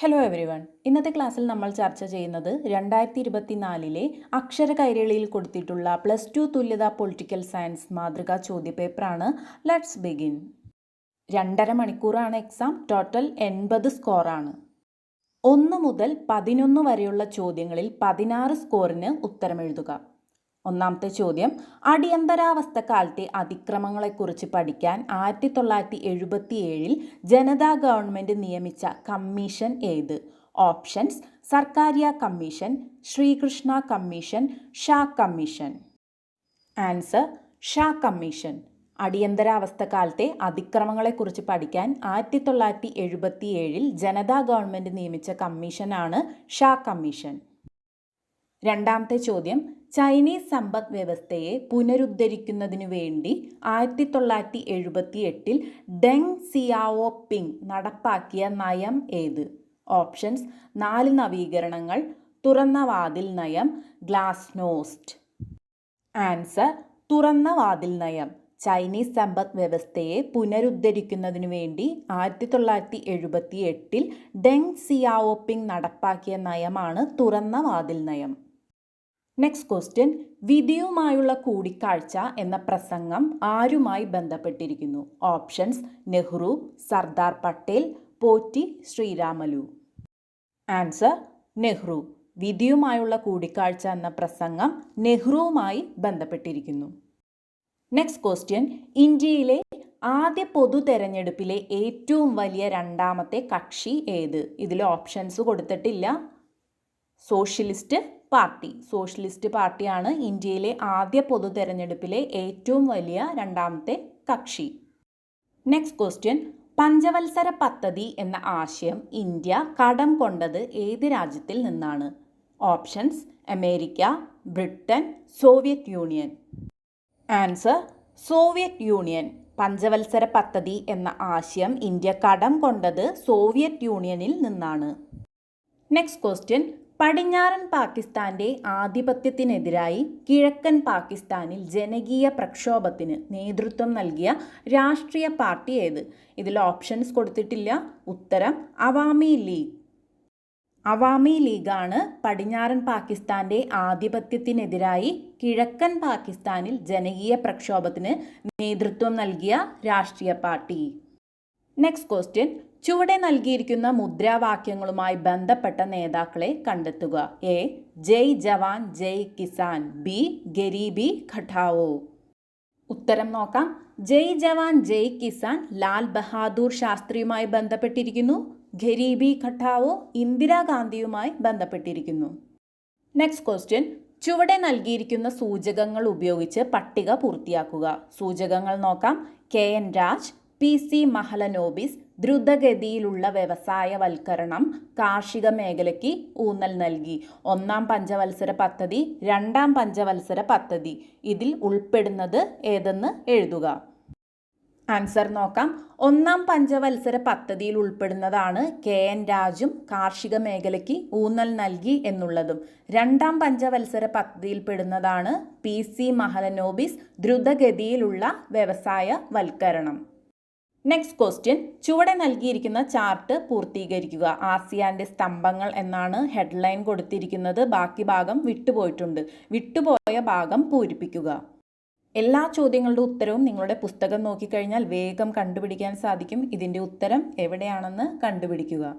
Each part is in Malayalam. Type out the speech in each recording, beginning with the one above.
ഹലോ എവരി വൺ ഇന്നത്തെ ക്ലാസ്സിൽ നമ്മൾ ചർച്ച ചെയ്യുന്നത് രണ്ടായിരത്തി ഇരുപത്തിനാലിലെ അക്ഷര കൈരളിയിൽ കൊടുത്തിട്ടുള്ള പ്ലസ് ടു തുല്യത പൊളിറ്റിക്കൽ സയൻസ് മാതൃകാ ചോദ്യപേപ്പറാണ്. ലെറ്റ്സ് ബിഗിൻ രണ്ടര മണിക്കൂറാണ് എക്സാം ടോട്ടൽ എൺപത് സ്കോറാണ് ഒന്ന് മുതൽ പതിനൊന്ന് വരെയുള്ള ചോദ്യങ്ങളിൽ പതിനാറ് സ്കോറിന് ഉത്തരമെഴുതുക ഒന്നാമത്തെ ചോദ്യം. അടിയന്തരാവസ്ഥ കാലത്തെ അതിക്രമങ്ങളെക്കുറിച്ച് പഠിക്കാൻ ആയിരത്തി തൊള്ളായിരത്തി എഴുപത്തി ഏഴിൽ ജനതാ ഗവൺമെന്റ് നിയമിച്ച കമ്മീഷൻ ഏത്? Options Sarkaria commission Srikrishna commission Shah commission. Answer Shah commission. അടിയന്തരാവസ്ഥ കാലത്തെ അതിക്രമങ്ങളെക്കുറിച്ച് പഠിക്കാൻ ആയിരത്തി തൊള്ളായിരത്തി എഴുപത്തി ഏഴിൽ ജനതാ ഗവൺമെന്റ് നിയമിച്ച കമ്മീഷനാണ് ഷാ കമ്മീഷൻ. രണ്ടാമത്തെ ചോദ്യം ചൈനീസ് സമ്പദ് വ്യവസ്ഥയെ പുനരുദ്ധരിക്കുന്നതിനു വേണ്ടി ആയിരത്തി തൊള്ളായിരത്തി എഴുപത്തി എട്ടിൽ ഡെങ് സിയാവോ പിങ് നടപ്പാക്കിയ നയം ഏത്? ഓപ്ഷൻസ് നാല് നവീകരണങ്ങൾ തുറന്ന വാതിൽ നയം ഗ്ലാസ്നോസ്റ്റ്. ആൻസർ തുറന്ന വാതിൽ നയം. ചൈനീസ് സമ്പദ് വ്യവസ്ഥയെ പുനരുദ്ധരിക്കുന്നതിനു വേണ്ടി ആയിരത്തി തൊള്ളായിരത്തി എഴുപത്തി എട്ടിൽ ഡെങ് സിയാവോപിങ് നടപ്പാക്കിയ നയമാണ് തുറന്ന വാതിൽ നയം. നെക്സ്റ്റ് ക്വസ്റ്റ്യൻ വിധിയുമായുള്ള കൂടിക്കാഴ്ച എന്ന പ്രസംഗം ആരുമായി ബന്ധപ്പെട്ടിരിക്കുന്നു? ഓപ്ഷൻസ് നെഹ്റു സർദാർ പട്ടേൽ പോറ്റി ശ്രീരാമലു. ആൻസർ നെഹ്റു. വിധിയുമായുള്ള കൂടിക്കാഴ്ച എന്ന പ്രസംഗം നെഹ്റുവുമായി ബന്ധപ്പെട്ടിരിക്കുന്നു. നെക്സ്റ്റ് ക്വസ്റ്റ്യൻ ഇന്ത്യയിലെ ആദ്യ പൊതു തെരഞ്ഞെടുപ്പിലെ ഏറ്റവും വലിയ രണ്ടാമത്തെ കക്ഷി ഏത്? ഇതിൽ ഓപ്ഷൻസ് കൊടുത്തിട്ടില്ല. Socialist party. സോഷ്യലിസ്റ്റ് പാർട്ടിയാണ് ഇന്ത്യയിലെ ആദ്യ പൊതു തെരഞ്ഞെടുപ്പിലെ ഏറ്റവും വലിയ രണ്ടാമത്തെ കക്ഷി. നെക്സ്റ്റ് ക്വസ്റ്റ്യൻ പഞ്ചവത്സര പദ്ധതി എന്ന ആശയം ഇന്ത്യ കടം കൊണ്ടത് ഏത് രാജ്യത്തിൽ നിന്നാണ്? Options America Britain Soviet Union. Answer Soviet Union. പഞ്ചവത്സര പദ്ധതി എന്ന ആശയം ഇന്ത്യ കടം കൊണ്ടത് സോവിയറ്റ് യൂണിയനിൽ നിന്നാണ്. നെക്സ്റ്റ് ക്വസ്റ്റ്യൻ പടിഞ്ഞാറൻ പാകിസ്ഥാന്റെ ആധിപത്യത്തിനെതിരായി കിഴക്കൻ പാകിസ്ഥാനിൽ ജനകീയ പ്രക്ഷോഭത്തിന് നേതൃത്വം നൽകിയ രാഷ്ട്രീയ പാർട്ടി ഏത്? ഇതിൽ ഓപ്ഷൻസ് കൊടുത്തിട്ടില്ല. ഉത്തരം അവാമി ലീഗ്. അവാമി ലീഗാണ് പടിഞ്ഞാറൻ പാകിസ്ഥാന്റെ ആധിപത്യത്തിനെതിരായി കിഴക്കൻ പാകിസ്ഥാനിൽ ജനകീയ പ്രക്ഷോഭത്തിന് നേതൃത്വം നൽകിയ രാഷ്ട്രീയ പാർട്ടി. നെക്സ്റ്റ് ക്വസ്റ്റ്യൻ ചുവടെ നൽകിയിരിക്കുന്ന മുദ്രാവാക്യങ്ങളുമായി ബന്ധപ്പെട്ട നേതാക്കളെ കണ്ടെത്തുക. A. Jai jawan Jai Kisan. B. Garibi ഖഠാവോ. ഉത്തരം നോക്കാം. ജയ് ജവാൻ ജയ് കിസാൻ ലാൽ ബഹാദൂർ ശാസ്ത്രിയുമായി ബന്ധപ്പെട്ടിരിക്കുന്നു. ഖരീബി ഘട്ടാവോ ഇന്ദിരാഗാന്ധിയുമായി ബന്ധപ്പെട്ടിരിക്കുന്നു. Next question. ചുവടെ നൽകിയിരിക്കുന്ന സൂചകങ്ങൾ ഉപയോഗിച്ച് പട്ടിക പൂർത്തിയാക്കുക. സൂചകങ്ങൾ നോക്കാം. K. N. Raj P. C. Mahalanobis ദ്രുതഗതിയിലുള്ള വ്യവസായവൽക്കരണം കാർഷിക മേഖലയ്ക്ക് ഊന്നൽ നൽകി. ഒന്നാം പഞ്ചവത്സര പദ്ധതി രണ്ടാം പഞ്ചവത്സര പദ്ധതി. ഇതിൽ ഉൾപ്പെടുന്നത് ഏതെന്ന് എഴുതുക? ആൻസർ നോക്കാം. ഒന്നാം പഞ്ചവത്സര പദ്ധതിയിൽ ഉൾപ്പെടുന്നതാണ് കെ എൻ രാജും കാർഷിക മേഖലയ്ക്ക് ഊന്നൽ നൽകി എന്നുള്ളതും. രണ്ടാം പഞ്ചവത്സര പദ്ധതിയിൽ പെടുന്നതാണ് പി സി മഹലനോബിസ് ദ്രുതഗതിയിലുള്ള വ്യവസായ വൽക്കരണം നെക്സ്റ്റ് ക്വസ്റ്റ്യൻ ചുവടെ നൽകിയിരിക്കുന്ന ചാർട്ട് പൂർത്തീകരിക്കുക. ആസിയാന്റെ സ്തംഭങ്ങൾ എന്നാണ് ഹെഡ്ലൈൻ കൊടുത്തിരിക്കുന്നത്. ബാക്കി ഭാഗം വിട്ടുപോയിട്ടുണ്ട്. വിട്ടുപോയ ഭാഗം പൂരിപ്പിക്കുക. എല്ലാ ചോദ്യങ്ങളുടെ ഉത്തരവും നിങ്ങളുടെ പുസ്തകം നോക്കിക്കഴിഞ്ഞാൽ വേഗം കണ്ടുപിടിക്കാൻ സാധിക്കും. ഇതിന്റെ ഉത്തരം എവിടെയാണെന്ന് കണ്ടുപിടിക്കുക.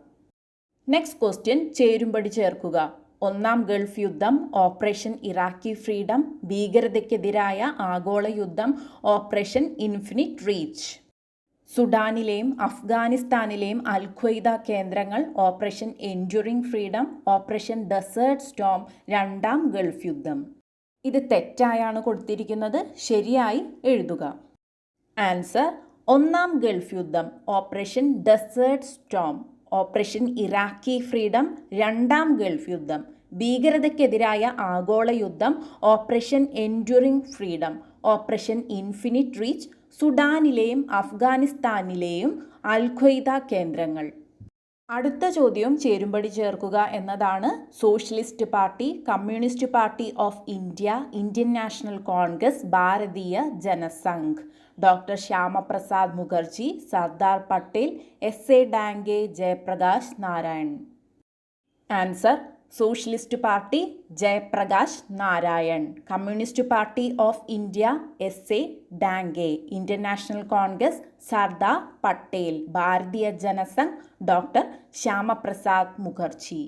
നെക്സ്റ്റ് ക്വസ്റ്റ്യൻ ചേരുംപടി ചേർക്കുക. ഒന്നാം ഗൾഫ് യുദ്ധം ഓപ്പറേഷൻ ഇറാഖി ഫ്രീഡം ഭീകരതയ്ക്കെതിരായ ആഗോള യുദ്ധം ഓപ്പറേഷൻ ഇൻഫിനിറ്റ് റീച്ച്. സുഡാനിലെയും അഫ്ഗാനിസ്ഥാനിലെയും അൽ കേന്ദ്രങ്ങൾ operation enduring freedom operation desert storm രണ്ടാം ഗൾഫ് യുദ്ധം. ഇത് തെറ്റായാണ് കൊടുത്തിരിക്കുന്നത്. ശരിയായി എഴുതുക. ആൻസർ ഒന്നാം ഗൾഫ് യുദ്ധം operation desert storm operation Iraqi freedom രണ്ടാം ഗൾഫ് യുദ്ധം ഭീകരതയ്ക്കെതിരായ ആഗോള യുദ്ധം operation enduring freedom operation infinite reach സുഡാനിലെയും അഫ്ഗാനിസ്ഥാനിലെയും അൽഖ്വൈദ കേന്ദ്രങ്ങൾ. അടുത്ത ചോദ്യം ചേരുംപടി ചേർക്കുക എന്നതാണ്. Socialist Party Communist Party of India Indian National Congress Bharatiya Janasangh. Doctor Shyamaprasad Mukherjee Sardar Patel S A Dange Jayaprakash Narayan. Answer Socialist Party Jayaprakash Narayan Communist Party of India S A Dange Indian National Congress Sardar Patel Bharatiya Janasangh doctor Shyamaprasad Mukherjee.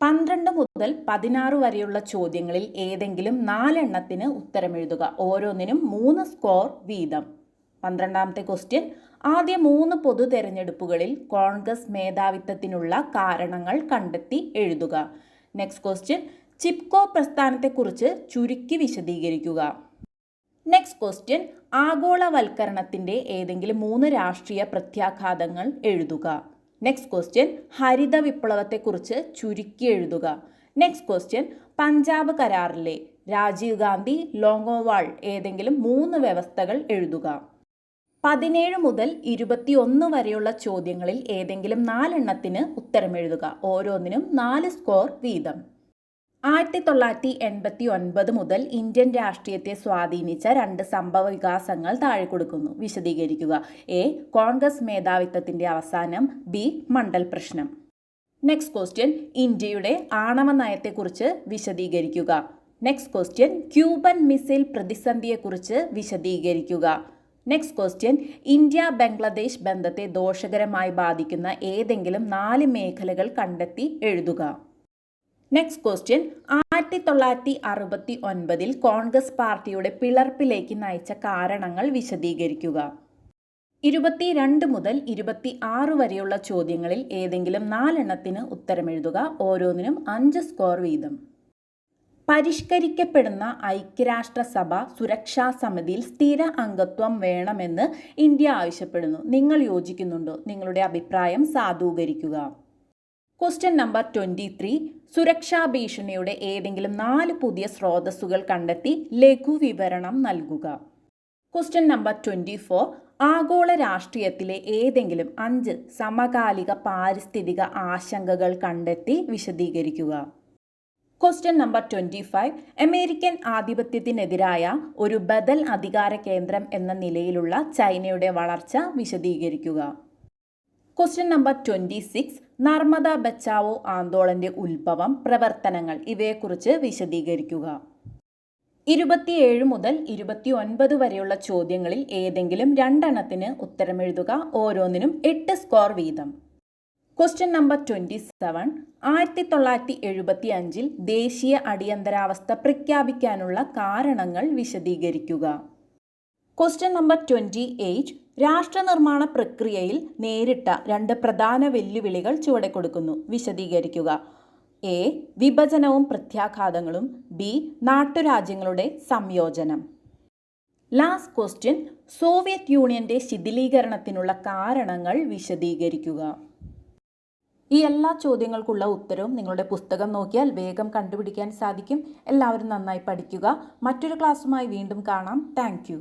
പന്ത്രണ്ട് മുതൽ പതിനാറ് വരെയുള്ള ചോദ്യങ്ങളിൽ ഏതെങ്കിലും നാലെണ്ണത്തിന് ഉത്തരമെഴുതുക. ഓരോന്നിനും മൂന്ന് സ്കോർ വീതം. പന്ത്രണ്ടാമത്തെ ക്വസ്റ്റ്യൻ ആദ്യ മൂന്ന് പൊതു തെരഞ്ഞെടുപ്പുകളിൽ കോൺഗ്രസ് മേധാവിത്വത്തിനുള്ള കാരണങ്ങൾ കണ്ടെത്തി എഴുതുക. നെക്സ്റ്റ് ക്വസ്റ്റ്യൻ ചിപ്കോ പ്രസ്ഥാനത്തെക്കുറിച്ച് ചുരുക്കി വിശദീകരിക്കുക. നെക്സ്റ്റ് ക്വസ്റ്റ്യൻ ആഗോളവൽക്കരണത്തിന്റെ ഏതെങ്കിലും മൂന്ന് രാഷ്ട്രീയ പ്രത്യാഘാതങ്ങൾ എഴുതുക. നെക്സ്റ്റ് ക്വസ്റ്റ്യൻ ഹരിത വിപ്ലവത്തെക്കുറിച്ച് ചുരുക്കി എഴുതുക. നെക്സ്റ്റ് ക്വസ്റ്റ്യൻ പഞ്ചാബ് കരാറിലെ രാജീവ് ഗാന്ധി ലോങ്ങോവാൾ ഏതെങ്കിലും മൂന്ന് വ്യവസ്ഥകൾ എഴുതുക. പതിനേഴ് മുതൽ ഇരുപത്തിയൊന്ന് വരെയുള്ള ചോദ്യങ്ങളിൽ ഏതെങ്കിലും നാലെണ്ണത്തിന് ഉത്തരമെഴുതുക. ഓരോന്നിനും നാല് സ്കോർ വീതം. ആയിരത്തി തൊള്ളായിരത്തി എൺപത്തി ഒൻപത് മുതൽ ഇന്ത്യൻ രാഷ്ട്രീയത്തെ സ്വാധീനിച്ച രണ്ട് സംഭവ വികാസങ്ങൾ താഴെ കൊടുക്കുന്നു വിശദീകരിക്കുക. എ. കോൺഗ്രസ് മേധാവിത്വത്തിന്റെ അവസാനം. ബി. മണ്ഡൽ പ്രശ്നം. Next question. ഇന്ത്യയുടെ ആണവ നയത്തെക്കുറിച്ച് വിശദീകരിക്കുക. Next question. ക്യൂബൻ മിസൈൽ പ്രതിസന്ധിയെക്കുറിച്ച് വിശദീകരിക്കുക. നെക്സ്റ്റ് ക്വസ്റ്റ്യൻ ഇന്ത്യ ബംഗ്ലാദേശ് ബന്ധത്തെ ദോഷകരമായി ബാധിക്കുന്ന ഏതെങ്കിലും നാല് മേഖലകൾ കണ്ടെത്തി എഴുതുക. നെക്സ്റ്റ് ക്വസ്റ്റ്യൻ ആയിരത്തി തൊള്ളായിരത്തി അറുപത്തി ഒൻപതിൽ കോൺഗ്രസ് പാർട്ടിയുടെ പിളർപ്പിലേക്ക് നയിച്ച കാരണങ്ങൾ വിശദീകരിക്കുക. ഇരുപത്തിരണ്ട് മുതൽ ഇരുപത്തി ആറ് വരെയുള്ള ചോദ്യങ്ങളിൽ ഏതെങ്കിലും നാലെണ്ണത്തിന് ഉത്തരമെഴുതുക. ഓരോന്നിനും അഞ്ച് സ്കോർ വീതം. പരിഷ്കരിക്കപ്പെടുന്ന ഐക്യരാഷ്ട്രസഭ സുരക്ഷാ സമിതിയിൽ സ്ഥിര അംഗത്വം വേണമെന്ന് ഇന്ത്യ ആവശ്യപ്പെടുന്നു. നിങ്ങൾ യോജിക്കുന്നുണ്ടോ? നിങ്ങളുടെ അഭിപ്രായം സാധൂകരിക്കുക. ക്വസ്റ്റ്യൻ നമ്പർ ട്വന്റി ത്രീ സുരക്ഷാ ഭീഷണിയുടെ ഏതെങ്കിലും നാല് പുതിയ സ്രോതസ്സുകൾ കണ്ടെത്തി ലഘുവിവരണം നൽകുക. ക്വസ്റ്റ്യൻ നമ്പർ ട്വന്റി ഫോർ ആഗോള രാഷ്ട്രീയത്തിലെ ഏതെങ്കിലും അഞ്ച് സമകാലിക പാരിസ്ഥിതിക ആശങ്കകൾ കണ്ടെത്തി വിശദീകരിക്കുക. Question number twenty five American ആധിപത്യത്തിനെതിരായ ഒരു ബദൽ അധികാര കേന്ദ്രം എന്ന നിലയിലുള്ള ചൈനയുടെ വളർച്ച വിശദീകരിക്കുക. Question number twenty six Narmada Bachao ആന്തോളന്റെ ഉത്ഭവം പ്രവർത്തനങ്ങൾ ഇവയെക്കുറിച്ച് വിശദീകരിക്കുക. ഇരുപത്തിയേഴ് മുതൽ ഇരുപത്തി ഒൻപത് വരെയുള്ള ചോദ്യങ്ങളിൽ ഏതെങ്കിലും രണ്ടെണ്ണത്തിന് ഉത്തരമെഴുതുക. ഓരോന്നിനും എട്ട് സ്കോർ വീതം. ക്വസ്റ്റ്യൻ നമ്പർ ട്വന്റി സെവൻ ആയിരത്തി തൊള്ളായിരത്തി എഴുപത്തി അഞ്ചിൽ ദേശീയ അടിയന്തരാവസ്ഥ പ്രഖ്യാപിക്കാനുള്ള കാരണങ്ങൾ വിശദീകരിക്കുക. ക്വസ്റ്റ്യൻ നമ്പർ ട്വന്റി എയ്റ്റ് രാഷ്ട്രനിർമ്മാണ പ്രക്രിയയിൽ നേരിട്ട രണ്ട് പ്രധാന വെല്ലുവിളികൾ ചുവടെ കൊടുക്കുന്നു. വിശദീകരിക്കുക. എ വിഭജനവും പ്രത്യാഘാതങ്ങളും. ബി നാട്ടുരാജ്യങ്ങളുടെ സംയോജനം. ലാസ്റ്റ് ക്വസ്റ്റ്യൻ സോവിയറ്റ് യൂണിയന്റെ ശിഥിലീകരണത്തിനുള്ള കാരണങ്ങൾ വിശദീകരിക്കുക. ഈ എല്ലാ ചോദ്യങ്ങൾക്കുള്ള ഉത്തരവും നിങ്ങളുടെ പുസ്തകം നോക്കിയാൽ വേഗം കണ്ടുപിടിക്കാൻ സാധിക്കും. എല്ലാവരും നന്നായി പഠിക്കുക. മറ്റൊരു ക്ലാസ്സുമായി വീണ്ടും കാണാം. താങ്ക്